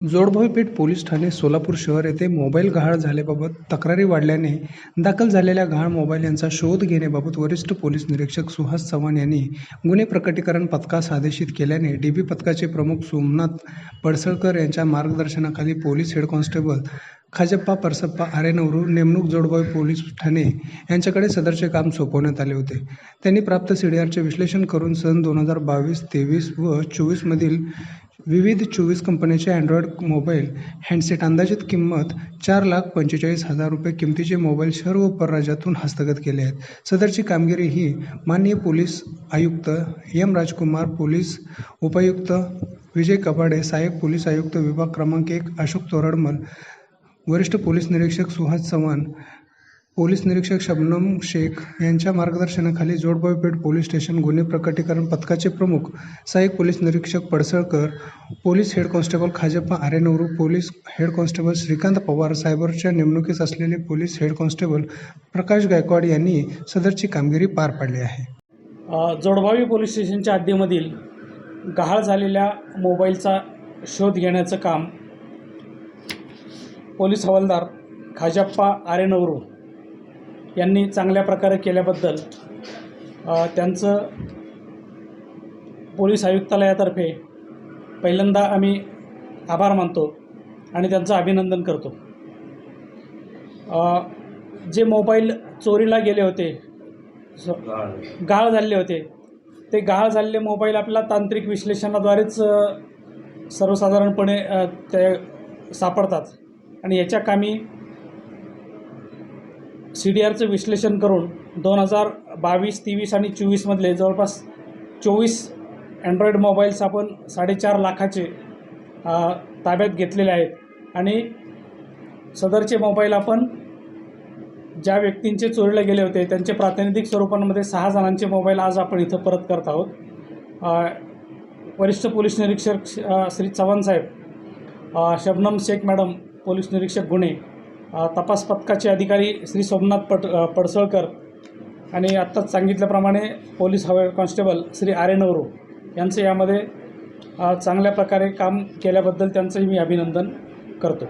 Jodbhavi police Thane Solapur शहर येथे mobile गहाळ झाल्याबाबत तक्रारी वाढल्याने दाखल झालेल्या गहाळ मोबाईल यांचा शोध घेण्याबाबत वरिष्ठ पोलीस निरीक्षक सुहास चव्हाण यांनी गुन्हे प्रकटीकरण पथकास आदेशित केल्याने डी बी पथकाचे प्रमुख सोमनाथ पडसळकर यांच्या मार्गदर्शनाखाली police head constable Khajappa Parasappa Arenavaru नेमणूक जोडभावी पोलीस ठाणे यांच्याकडे सदरचे काम सोपवण्यात आले होते. त्यांनी प्राप्त सी डी आरचे विश्लेषण करून सन दोन हजार बावीस तेवीस व चोवीसमधील विविध चोवीस कंपन्यांचे अँड्रॉइड मोबाईल हँडसेट अंदाजित किंमत चार लाख पंचेचाळीस हजार रुपये किमतीचे मोबाईल सर्व परराज्यातून हस्तगत केले आहेत. सदरची कामगिरी ही माननीय पोलीस आयुक्त एम राजकुमार पोलीस उपायुक्त विजय कपाडे सहाय्यक पोलीस आयुक्त विभाग क्रमांक एक अशोक तोरडमल वरिष्ठ पोलीस निरीक्षक सुहास चव्हाण पोलीस निरीक्षक शबनम शेख यांच्या मार्गदर्शनाखाली जोडबावीपेठ पोलीस स्टेशन गुन्हे प्रकटीकरण पथकाचे प्रमुख सहाय्यक पोलीस निरीक्षक Padasalkar police head constable Khajappa Arenavaru police head constable Shrikant Pawar सायबरच्या नेमणुकीस असलेले police head constable Prakash Gaikwad यांनी सदरची कामगिरी पार पाडली आहे. जोडबावी पोलीस स्टेशनच्या हद्दीमधील गहाळ झालेल्या मोबाईलचा शोध घेण्याचं काम पोलीस हवालदार खाजप्पा आरेनवरू यांनी चांगल्या प्रकारे केल्याबद्दल त्यांचं पोलीस आयुक्तालयातर्फे पहिल्यांदा आम्ही आभार मानतो आणि त्यांचं अभिनंदन करतो. जे मोबाईल चोरीला गेले होते गाळ झालेले होते ते गाळ झालेले मोबाईल आपल्याला तांत्रिक विश्लेषणाद्वारेच सर्वसाधारणपणे ते सापडतात. आणि याच्या कामी सी डी आरचं विश्लेषण करून दोन हजार बावीस तेवीस आणि चोवीसमधले जवळपास चोवीस अँड्रॉईड मोबाईल्स आपण साडेचार लाखाचे ताब्यात घेतलेले आहेत. आणि सदरचे मोबाईल आपण ज्या व्यक्तींचे चोरीला गेले होते त्यांचे प्रातिनिधिक स्वरूपांमध्ये सहा जणांचे मोबाईल आज आपण इथं परत करत आहोत. वरिष्ठ पोलीस निरीक्षक श- श्री चव्हाण साहेब शबनम शेख मॅडम पोलीस निरीक्षक गुन्हे तपास पथकाचे अधिकारी श्री सोमनाथ पट पडसळकर आणि आत्ताच सांगितल्याप्रमाणे पोलीस हवे कॉन्स्टेबल श्री आरेनवरू यांचं यामध्ये चांगल्या प्रकारे काम केल्याबद्दल त्यांचंही मी अभिनंदन करतो.